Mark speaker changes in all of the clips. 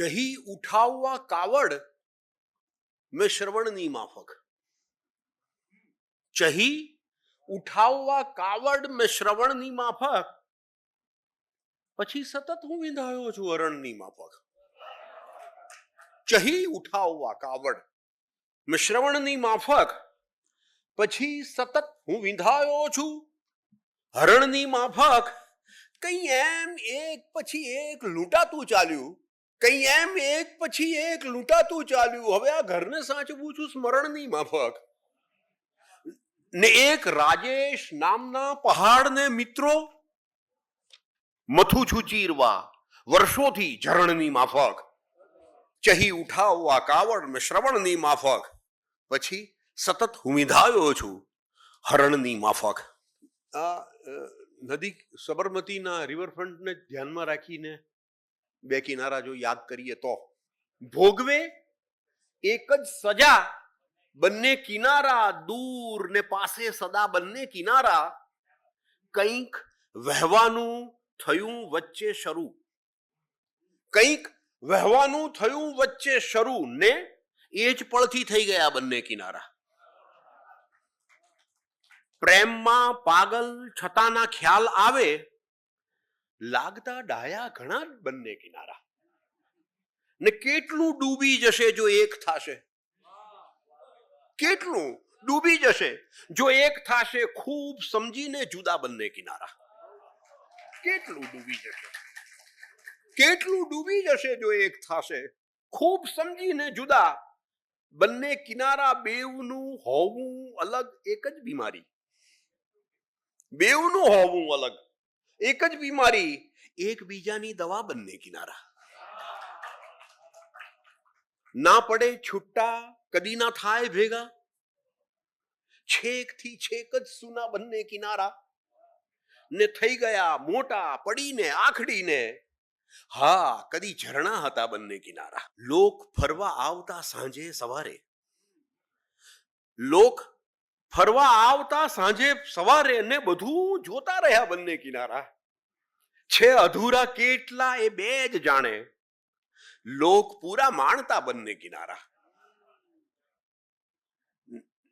Speaker 1: ચહી ઉઠાવવા કાવડ મેં શ્રવણની માફક ચહી ઉઠાવવા કાવડ મેં શ્રવણની માફક પછી સતત હું વિંધાયો છું અરણની માફક ચહી ઉઠાવવા કાવડ મેં શ્રવણની માફક પછી સતત હું વિંધાયો છું હરણની માફક કઈ એમ એક પછી એક લૂંટાતું ચાલ્યું કઈ એમ એક પછી એક લૂંટાતું ચાલ્યું. હવે આ ઘરને સાચવું છું સ્મરણની માફક. ને એક રાજેશ નામના પહાડને મિત્રો મથું છું ચીરવા વર્ષોથી ઝરણની માફક. ચહી ઉઠાવવા કાવડ ને શ્રવણની માફક. પછી સતત હું વિધાયો છું હરણની માફક. આ નદી સબરમતીના રિવરફ્રન્ટને ધ્યાનમાં રાખીને બે કિનારા જો યાદ કરીએ તો, ભોગવે એક જ સજા બંને કિનારા દૂર ને પાસે સદા બંને કિનારા કંઈક વહેવાનું થયું વચ્ચે શરૂ. કંઈક વહેવાનું થયું વચ્ચે શરૂ ને એ જ પળથી થઈ ગયા બંને કિનારા. પ્રેમમાં પાગલ છતાના ખ્યાલ આવે લાગતા ડાયા ઘણા બંને કિનારા. ને કેટલું ડૂબી જશે જો એક થાશે? કેટલું ડૂબી જશે જો એક થાશે? ખૂબ સમજીને જુદા બંને કિનારા. કેટલું ડૂબી જશે? કેટલું ડૂબી જશે જો એક થાશે? ખૂબ સમજીને જુદા બંને કિનારા બેવનું હોવું અલગ એક જ બીમારી. બેવનું હોવું અલગ. એક જ બીમારી, એકબીજાની દવા બંને કિનારા. ના પડે છુટ્ટા કદી ના થાય ભેગા. છેકથી છેક જ સુના બંને કિનારા. ને થઈ ગયા મોટા, પડીને, આખડીને. હા, કદી ઝરણા હતા બંને કિનારા. લોક ફરવા આવતા સાંજે સવારે. લોક ફરવા આવતા સાંજે સવારે ને બધું જોતા રહ્યા બંને કિનારા. છે અધૂરા કેટલા એ બે જ જાણે. લોક પૂરા માણતા બંને કિનારા.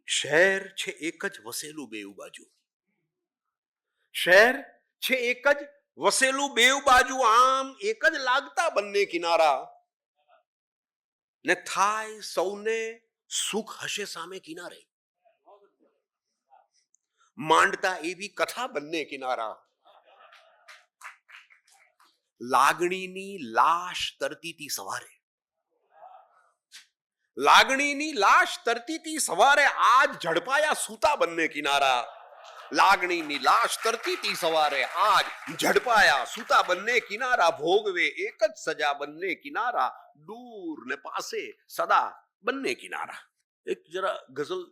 Speaker 1: શહેર છે એક જ વસેલું બેઉ બાજુ. શહેર છે એક જ વસેલું બેઉ બાજુ, આમ એક જ લાગતા બંને કિનારા. ને થાય સૌને સુખ હશે સામે કિનારે. માંડતા એવી કથા બંને કિનારા લાગણીની લાશ તરતી તી સવારે લાગણીની લાશ તરતી તી સવારે આજ ઝડપાયા સૂતા બંને કિનારા લાગણીની લાશ તરતી તી સવારે આજ ઝડપાયા સૂતા બંને કિનારા ભોગવે એક જ સજા બંને કિનારા દૂર ને પાસે સદા બંને કિનારા એક જરા ગઝલ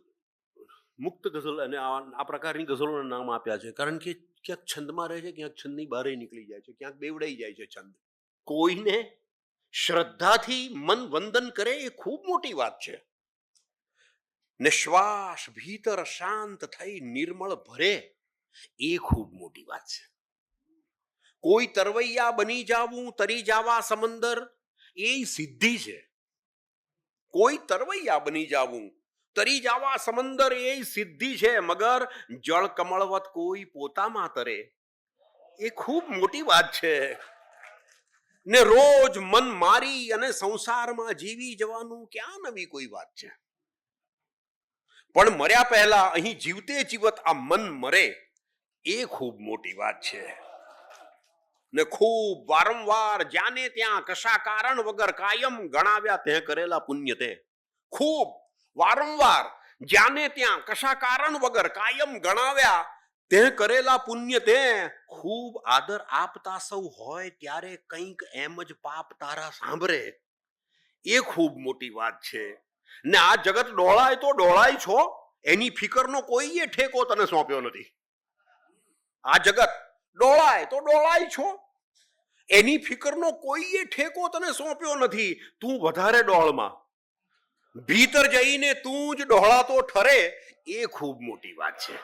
Speaker 1: મુક્ત ગઝલ અને આ પ્રકારની ગઝલોના નામ આપ્યા છે. કારણ કે ક્યાંક છંદમાં રહે છે, ક્યાંક છંદની બહાર નીકળી જાય છે, ક્યાંક બેવડાઈ જાય છે છંદ. કોઈને શ્રદ્ધાથી મન વંદન કરે એ ખૂબ મોટી વાત છે. ને શ્વાસ ભીતર શાંત થઈ નિર્મળ ભરે એ ખૂબ મોટી વાત છે. કોઈ તરવૈયા બની જાવું, તરી જાવા સમંદર એ સિદ્ધિ છે. કોઈ તરવૈયા બની જાવું તરી જવા સમંદર એ સિદ્ધિ છે, મગર જળ કમળવત કોઈ પોતામાં તરે. એ ખૂબ મોટી વાત છે. ને રોજ મન મારી અને સંસારમાં જીવી જવાનું ક્યાં નવી કોઈ વાત છે? પણ મર્યા પહેલા અહીં જીવતે જીવત આ મન મરે, એ ખૂબ મોટી વાત છે. ને ખૂબ વારંવાર જાને ત્યાં કશા કારણ વગર કાયમ ગણાવ્યા તે કરેલા પુણ્ય તે. ખૂબ વારંવાર જ્યાને ત્યાં કશા કારણ વગર કાયમ ગણાવ્યા, તે કરેલા પુણ્ય તે ખૂબ આદર આપતા સૌ હોય ત્યારે કંઈક એમ જ પાપ તારા સાંભળે. એ ખૂબ મોટી વાત છે. ને આ જગત ડોળાય તો ડોળાય છો, એની ફિકરનો કોઈએ ઠેકો તને સોંપ્યો નથી. આ જગત ડોળાય તો ડોળાય છો, એની ફિકરનો કોઈએ ઠેકો તને સોંપ્યો નથી, તું વધારે ડોળમાં. ભીતર જઈને તું જ ડહોળાતો ઠરે, એ ખૂબ મોટી વાત છે.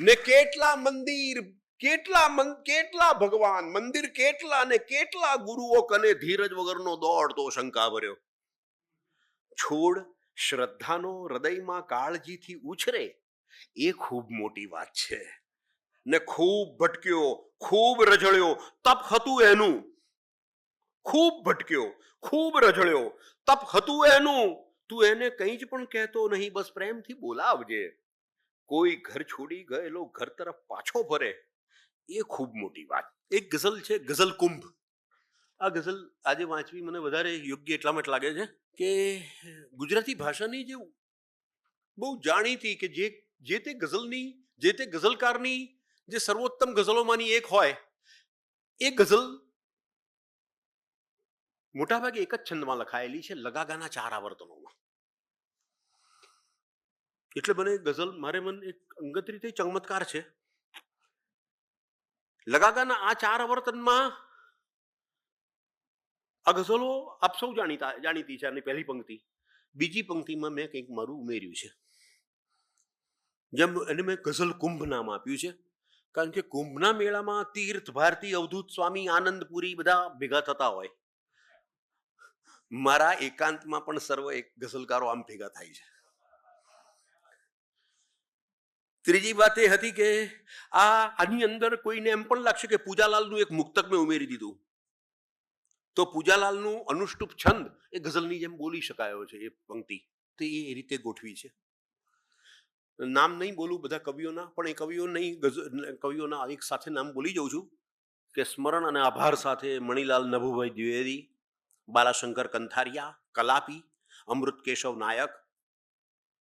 Speaker 1: ને કેટલા મંદિર, કેટલા કેટલા ભગવાન, મંદિર કેટલા ને કેટલા ગુરુઓ કને ધીરજ વગરનો દોડતો શંકા ભર્યો. છોડ શ્રદ્ધાનો હૃદયમાં કાળજીથી ઉછરે, એ ખૂબ મોટી વાત છે. ને ખૂબ ભટક્યો, ખૂબ રજળ્યો તપ હતું એનું. ખૂબ ભટક્યો, ખૂબ રઝળ્યો. તપ હતું એનું, તું એને કંઈ જ પણ કહેતો નહીં, બસ પ્રેમથી બોલાવજે. કોઈ ઘર છોડી ગયેલો, ઘર તરફ પાછો ફરે. એ ખૂબ મોટી વાત. એક ગઝલ છે, ગઝલ કુંભ. આ ગઝલ આજે વાંચવી મને વધારે યોગ્ય એટલા માટે લાગે છે કે ગુજરાતી ભાષાની જે બહુ જાણીતી કે જે જે તે ગઝલની, જે તે ગઝલકારની જે સર્વોત્તમ ગઝલોમાંની એક હોય, એ ગઝલ મોટાભાગે એક જ છંદમાં લખાયેલી છે, લગાગાના ચાર આવર્તનોમાં. એટલે મને ગઝલ, મારે મન એક અંગત રીતે ચમત્કાર છે. લગાગાના આ ચાર આવર્તનમાં આ ગઝલો આપ સૌ જાણીતા, જાણીતી છે અને પહેલી પંક્તિ. બીજી પંક્તિમાં મેં કંઈક મારું ઉમેર્યું છે. જેમ એને મેં ગઝલ કુંભ નામ આપ્યું છે. કારણ કે કુંભના મેળામાં તીર્થ, ભારતી, અવધૂત, સ્વામી, આનંદપુરી બધા ભેગા થતા હોય. મારા એકાંતમાં પણ સર્વ એક ગઝલકારો આમ ભેગા થાય છે. ત્રીજી વાત એ હતી કે આ આની અંદર કોઈને એમ પણ લાગશે કે પૂજાલાલનું એક મુક્તક મેં ઉમેરી દીધું. તો પૂજાલાલનું અનુષ્ટુપ છંદ એ ગઝલની જેમ બોલી શકાયો છે એ પંક્તિ. તો એ રીતે ગોઠવી છે. નામ નહીં બોલું બધા કવિઓના, પણ એ કવિઓ નહીં ગઝ, કવિઓના એક સાથે નામ બોલી જાઉં છું કે સ્મરણ અને આભાર સાથે મણિલાલ નભુભાઈ દ્વિવેદી બાલાશંકર કંથારિયા, કલાપી અમૃત કેશવ નાયક,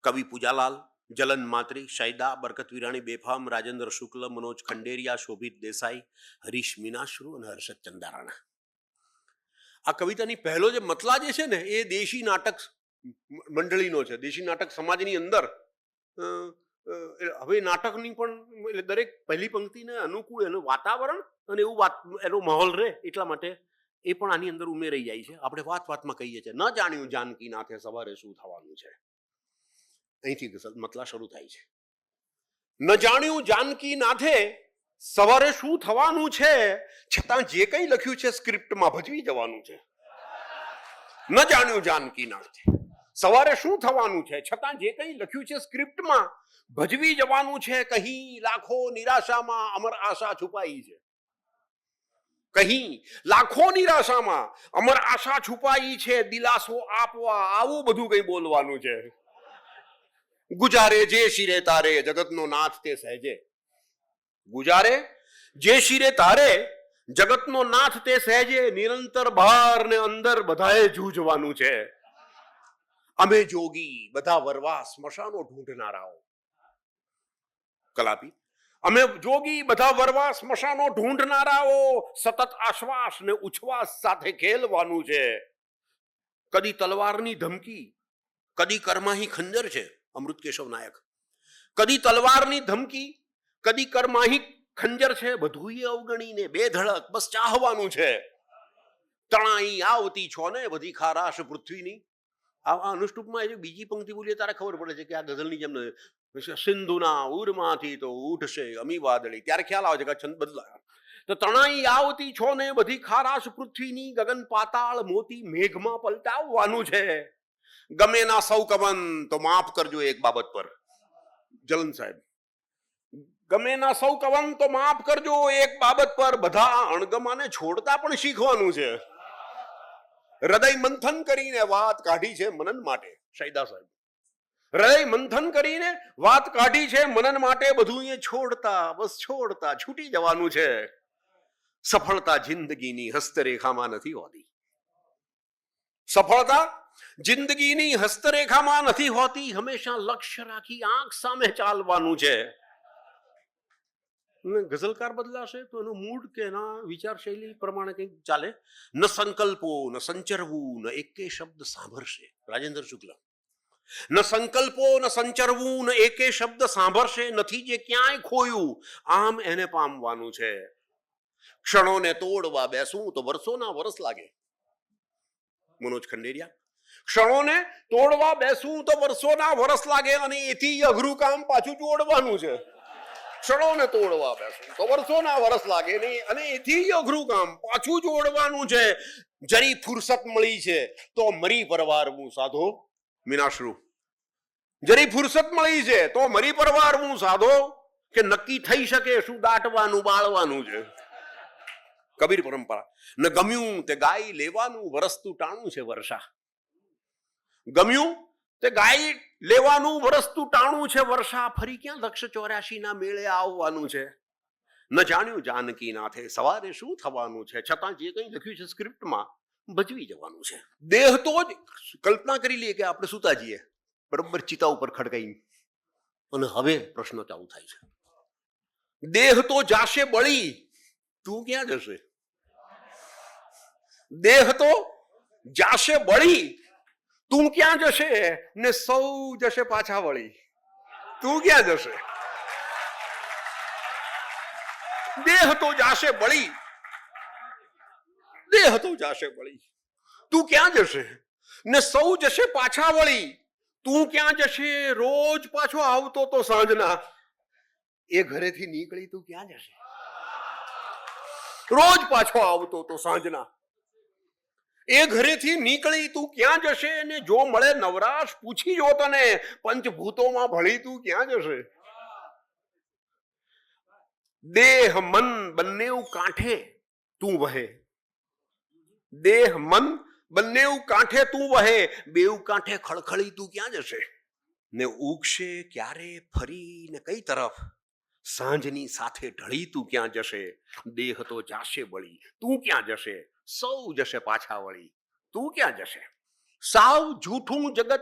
Speaker 1: કવિ પૂજાલાલ, જલન માત્રી શૈદા બરકત વિરાણી, બેફામ, રાજેન્દ્ર શુક્લ, મનોજ ખંડેરિયા, શોભિત દેસાઈ, હરીશ મીનાશ્રુ અને હર્ષદ ચંદારાણા. આ કવિતાની પહેલો જે મતલા જે છે ને, એ દેશી નાટક મંડળીનો છે. દેશી નાટક સમાજની અંદર હવે નાટકની પણ, એટલે દરેક પહેલી પંક્તિને અનુકૂળ એનું વાતાવરણ અને એવું વાત, એનો માહોલ રહે એટલા માટે એ પણ આની અંદર ઉમેરાઈ જાય છે. આપણે વાત વાતમાં કહીએ છીએ, ન જાણ્યું જાનકી નાથે સવારે શું થવાનું છે. અહીંથી મતલા શરૂ થાય છે. ન જાણ્યું જાનકી નાથે સવારે શું થવાનું છે, છતાં જે કંઈ લખ્યું છે સ્ક્રિપ્ટમાં ભજવી જવાનું છે. ન જાણ્યું જાનકી નાથે સવારે શું થવાનું છે, છતાં જે કંઈ લખ્યું છે સ્ક્રિપ્ટમાં ભજવી જવાનું છે, કહી લાખો નિરાશામાં અમર આશા છુપાઈ છે. કહી લાખો નિરાશામાં અમર આશા છુપાઈ છે, દિલાસો આપવા, આવું બધું કંઈ બોલવાનું છે. ગુજારે જે શિરે તારે, જગતનો નાથ તે સહેજે. ગુજારે જે શિરે તારે, જગતનો નાથ તે સહેજે, નિરંતર બહાર ને અંદર બધાએ જૂજવાનું છે. અમે જોગી, બધા વરવા સ્મશાનો ઢૂંઢનારાઓ. કલાપી અમે જોગી બધા વરવા સ્મશાનો ઢૂંઢનારાઓ સતત આશ્વાસ ને ઉચ્છ્વાસ સાથે ખેલવાનું છે. કદી તલવારની ધમકી, કદી કરમાહી ખંજર છે, અમૃત કેશવ નાયક. કદી તલવારની ધમકી, કદી કરમાહી ખંજર છે બધું અવગણીને બે ધડક બસ ચાહવાનું છે. તણાઈ આવતી છો ને બધી ખારાશ પૃથ્વીની. આ અનુષ્ટુપમાં એ બીજી પંક્તિ બોલીએ તારે ખબર પડે છે કે આ ગઝલની જેમ સિંધુના ઉરમાંથી તો ઉઠશે અમી વાદળી. ત્યારે ખ્યાલ આવે છે કે છંદ બદલાય. તો તણાઈ આવતી છો ને બધી ખારાશ પૃથ્વીની ગગન પાતાળ મોતી મેઘમાં પલટાવવાનું છે. ગમે ના સૌ કવન તો માફ કરજો એક બાબત પર. જલન સાહેબ. ગમે ના સૌ કવન તો માફ કરજો એક બાબત પર. બધા અણગમાને છોડતા પણ શીખવાનું છે. હૃદય મંથન કરીને વાત કાઢી છે મનન માટે, શૈદા સાહેબ. હૃદય મંથન કરીને વાત કાઢી છે મનન માટે બધું એ છોડતા, બસ છોડતા, છૂટી જવાનું છે. સફળતા જિંદગીની હસ્તરેખામાં નથી હોતી. સફળતા જિંદગીની હસ્તરેખામાં નથી હોતી, હંમેશા લક્ષ્ય રાખી આંખ સામે ચાલવાનું છે. ગઝલકાર બદલાશે તો એનો મૂડ કે એના વિચાર શૈલી પ્રમાણે કંઈક ચાલે? ન સંકલ્પો, ન સંચરવું, ન એકે શબ્દ સાંભળશે. રાજેન્દ્ર શુક્લ. ન સંકલ્પો, ન સંચરવું, ન એકે શબ્દ સાંભળશે નથી જે ક્યાંય ખોયું, આમ એને પામવાનું છે. ક્ષણોને તોડવા બેસું તો વર્ષોના વરસ લાગે. મનોજ ખંડેરિયા. ક્ષણોને તોડવા બેસું તો વર્ષોના વર્ષ લાગે અને એથી અઘરું કામ પાછું જોડવાનું છે. ક્ષણોને તોડવા બેસું. તો વર્ષોના વર્ષ લાગે નહીં અને એથી અઘરું કામ પાછું જોડવાનું છે. જરી ફુરસત મળી છે તો મરી પરવારવું સાધો મીનાશ્રુ જરી ફુરસત મળી છે તો મરી પરવારવું સાધો કે નક્કી થઈ શકે શું દાટવાનું, બાળવાનું છે? કબીર પરંપરા. ને ગમ્યું તે ગાય લેવાનું વરસતું ટાણું છે વર્ષા. ગમ્યું તે ગાય લેવાનું વરસતું ટાણું છે વર્ષા, ફરી ક્યાં લક્ષ ચોર્યાસી ના મેળે આવવાનું છે? ન જાણ્યું જાનકી નાથે સવારે શું થવાનું છે? છતાં જે કંઈ લખ્યું છે સ્ક્રિપ્ટમાં, ભજવી જવાનું છે. દેહ તો જ કલ્પના કરી લઈએ કે આપણે સુતા જઈએ બરોબર ચિતા ઉપર ખડકાઈ. અને હવે પ્રશ્ન ચાલુ થાય છે. દેહ તો જાશે બળી. તું ક્યાં જશે? દેહ તો જાશે બળી. તું ક્યાં જશે? ને સૌ જશે પાછા વળી. તું ક્યાં જશે? દેહ તો જાશે બળી. દેહ તો જાશે બળી. તું ક્યાં જશે? ને સૌ જશે પાછા વળી. તું ક્યાં જશે? રોજ પાછો આવતો તો સાંજના. એ ઘરેથી નીકળી તું ક્યાં જશે? રોજ પાછો આવતો તો સાંજના. એ ઘરેથી નીકળી તું ક્યાં જશે ને જો મળે નવરાશ, પૂછી જો તને. પંચભૂતોમાં ભળી તું ક્યાં જશે? દેહ, મન બંને કાંઠે તું વહે. દેહ, મન બંને કાંઠે તું વહે. બેઉ કાંઠે ખળખળી તું ક્યાં જશે? ને ઉગશે ક્યારે ફરી ને કઈ તરફ? સાંજની સાથે ઢળી તું ક્યાં જશે? દેહ તો જાશે બળી તું ક્યાં જશે? સૌ જશે પાછા વળી. તું ક્યાં જશે? સાવ જૂઠું જગત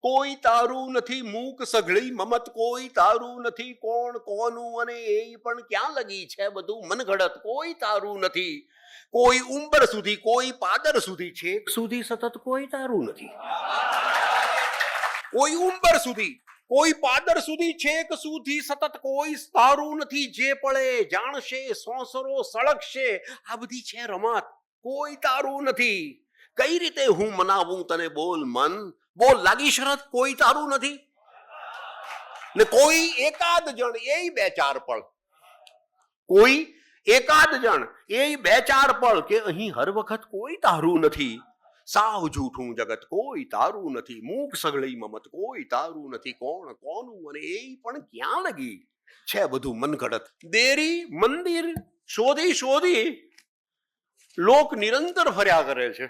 Speaker 1: કોઈ તારું નથી, મૂક સઘળી મમત કોઈ તારું નથી, કોણ કોનું અને એ પણ ક્યાં લગી છે બધું? મનગડત કોઈ તારું નથી. કોઈ ઉંબર સુધી, કોઈ પાદર સુધી, છેક સુધી સતત કોઈ તારું નથી. કોઈ ઉંબર સુધી, કોઈ પાદર સુધી, છેક સુધી સતત કોઈ તારું નથી. જે પડે જાણશે, સોસરો સળગશે. આ બધી છે રમત. કોઈ તારું નથી. કઈ રીતે હું મનાવું તને બોલ મન? બોલ, લાગી શરત? કોઈ તારું નથી. ને કોઈ એકાદ જણ એ બે ચાર પળ. કોઈ એકાદ જણ એ બે ચાર પળ કે અહીં હર વખત કોઈ તારું નથી. સાવ જૂઠું જગત, કોઈ તારું નથી. મૂક સગળી મમત, કોઈ તારું નથી. કોણ, કોનું અને એ પણ ક્યાં લગી? છે બધું મનગઢત દેરી મંદિર શોધી શોધી લોક નિરંતર ફર્યા કરે છે.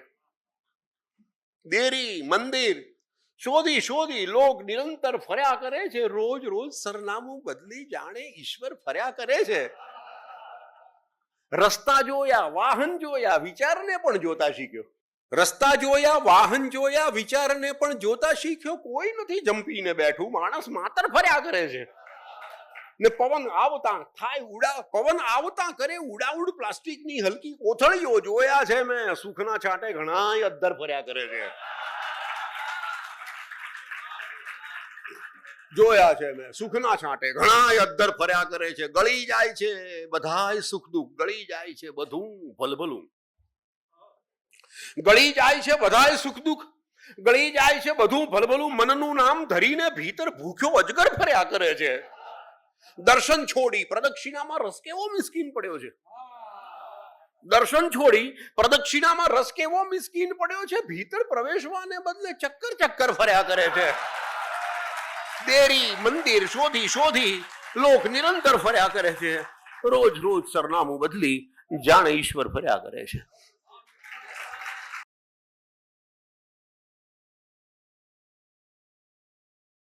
Speaker 1: દેરી, મંદિર, શોધી શોધી લોક નિરંતર ફર્યા કરે છે. રોજ રોજ સરનામું બદલી જાણે ઈશ્વર ફર્યા કરે છે. રસ્તા જોયા, વાહન જોયા, વિચારને પણ જોતા શીખ્યો. રસ્તા જોયા, વાહન જોયા, વિચારને પણ જોતા શીખ્યો. કોઈ નથી જંપીને બેઠું. માણસ માત્ર ફર્યા કરે છે. ને પવન આવતા, થાય ઉડા, પવન આવતા કરે ઉડાઉડ પ્લાસ્ટિકની હલકી કોથળીઓ જોયા છે મેં. સુખના છાંટે ઘણા અદ્દર ફર્યા કરે છે. જોયા છે મેં. સુખના છાંટે ઘણા અદ્દર ફર્યા કરે છે. ગળી જાય છે. બધાય સુખ દુઃખ ગળી જાય છે. બધું ભલભલું. ગળી જાય છે બધા સુખ દુઃખ. ગળી જાય છે બધું ભલભલું. મનનું નામ ધરીને ભીતર ભૂખ્યો અજગર ફર્યા કરે છે. દર્શન છોડી પ્રદક્ષિણામાં રસ કેવો મિસ્કીન પડ્યો છે? દર્શન છોડી પ્રદક્ષિણામાં રસ કેવો મિસ્કીન પડ્યો છે? ભીતર પ્રવેશવાને બદલે ચક્કર ચક્કર ફર્યા કરે છે. દેરી મંદિર શોધી શોધી લોક નિરંતર ફર્યા કરે છે. રોજ રોજ સરનામું બદલી જાણે ઈશ્વર ફર્યા કરે છે.